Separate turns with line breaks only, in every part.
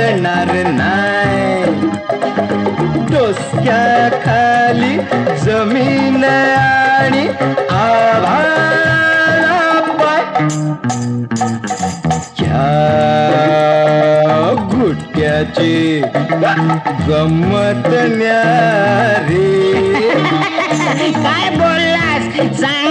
कळणार नाही. डोसक्या खाली जमीन आणि आभाळापाय गमत न्या रे
काय बोललास? सांग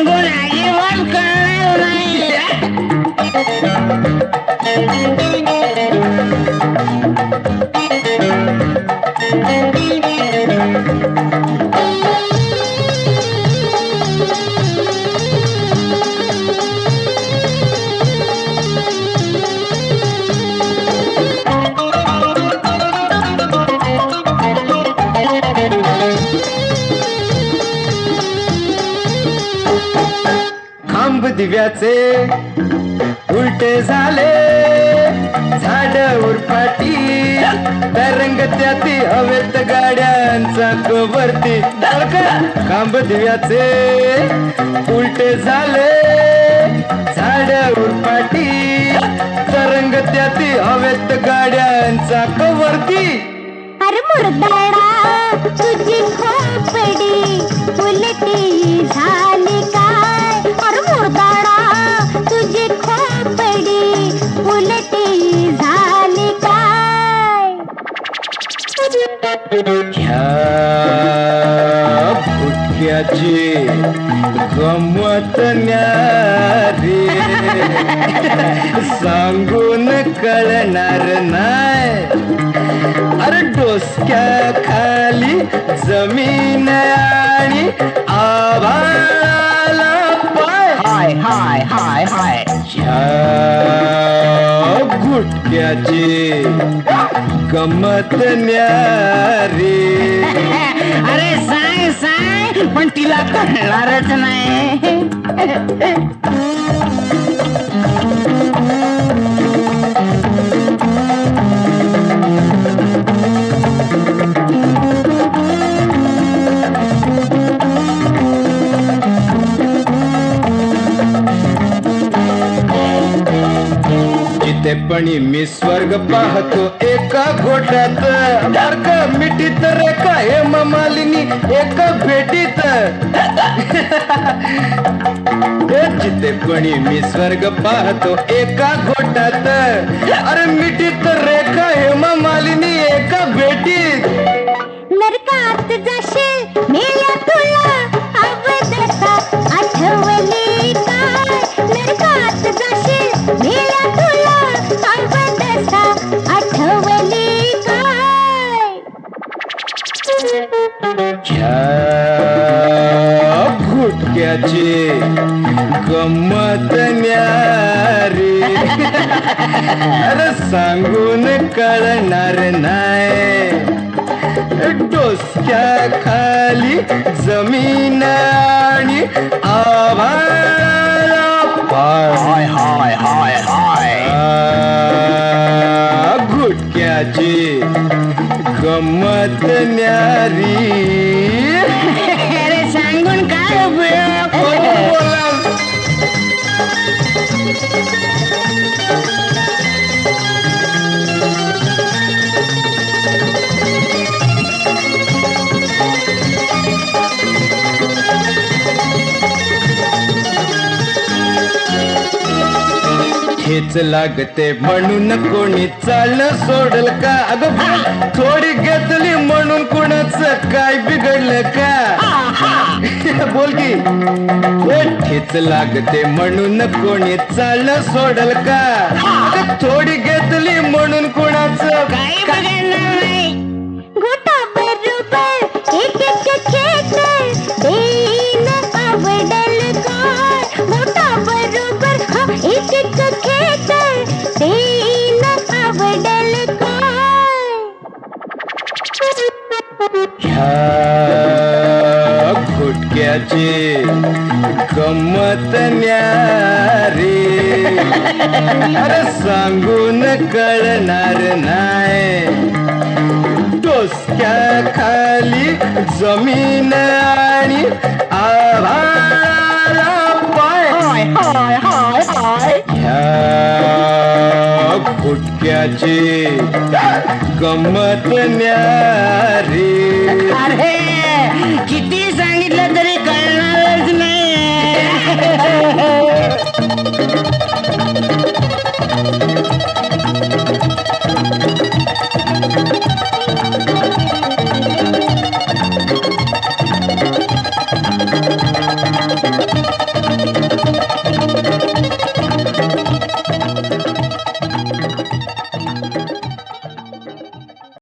खांब दिव्याचे. उलटे झाले. झाड उरफाटी. तरंग त्याती हवेत गाड्यांचा कवरती खांब दिव्याचे. उलटे झाले. झाड उरफाटी. तरंग त्याती हवेत गाड्यांचा कवरती
अरे मुरदाडा तुझी
ह्या गमत न्यारी. सांगून कळणार नाही. अरे डोसक्या खाली जमीन आणि आभाळाला पाय.
हाय हाय हाय हाय.
ह्या गमत न्यारी.
अरे साय साय पण तिला कळणारच नाही.
जिथे मी स्वर्ग पाहतो एका गोट्यात मार्ग मिठीत रेखा हे मालिनी एका भेटीत. जिथे पणी मी स्वर्ग पाहतो एका गोट्यात अरे मिठीत रेखा हे मालिनी एका भेटीत.
नरकात जाशील
घुटक्याची गंमत न्यारी. अरे सांगून कळणार नाही. डोसक्या खाली जमीन आणि आभाळाला हेच लागते म्हणून कोणी चालणं सोडल का? अगं थोडी घेतली म्हणून कुणाचं काय बिघडलं का? बोल की. ए, ठेच लागते म्हणून कोणी चालणं सोडल का? थोडी घेतली म्हणून कुणाचं?
काही बघणार
गंमत न्यारी. अरे सांगून कळणार नाही. डोसक्या खाली जमीन आणि आभाळाला पाय.
हाय हाय हाय हाय.
ह्या फुटक्याची गंमत न्यारी.
अरे